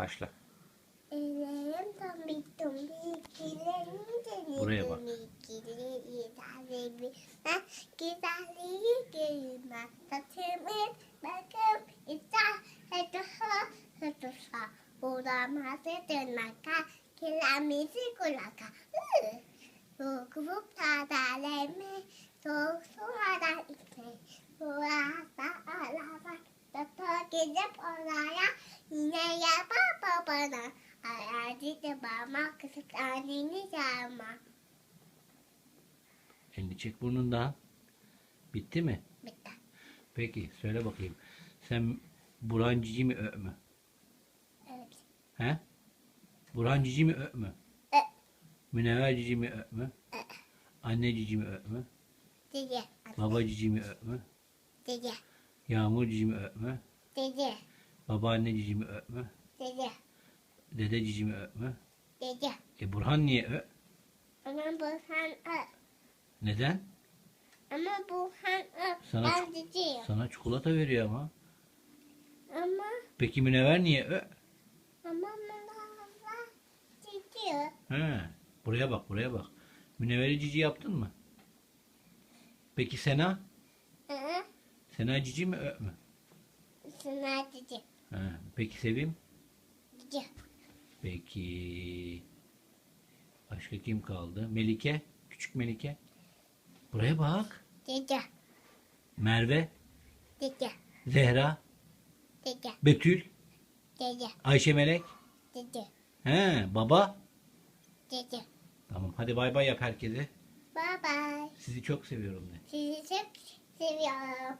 Başla. Buraya bak. tombik, güzelliği De bağırma, kısık anneni çağırma. Elini çek burnundan. Bitti mi? Bitti. Peki söyle bakayım. Sen Burhan Cici mi ö mü? Evet. He? Burhan Cici mi ö mü? E, Münevver Cici mi ö mü? e, Anne Cici mi ö mü? Dede, Baba Cici mi ö mü? dede, Yağmur Cici mi ö mü? dede, Babaanne Cici mi ö mü? dede, Dede Cici mi ö mü? dede. E Burhan niye ö? Ama bu han ö. Neden? Ama bu han ö. Sana Ben dedeyim. Sana çikolata veriyor ama. Ama, Peki Münevver niye ö? ama bana dede. He. Buraya bak buraya bak. Münevver'i Cici yaptın mı? Peki Sena? Hı, Sena Cici mi ö mü? sana dede, He. Peki Sevim? dede. Peki. Başka kim kaldı? Melike. Küçük Melike. Buraya bak. Dede, Merve. dede, Zehra. dede, Betül. dede, Ayşe Melek. dede, He, baba. dede. Tamam hadi bay bay yap herkese. Bye bye. Sizi çok seviyorum de. Sizi çok seviyorum.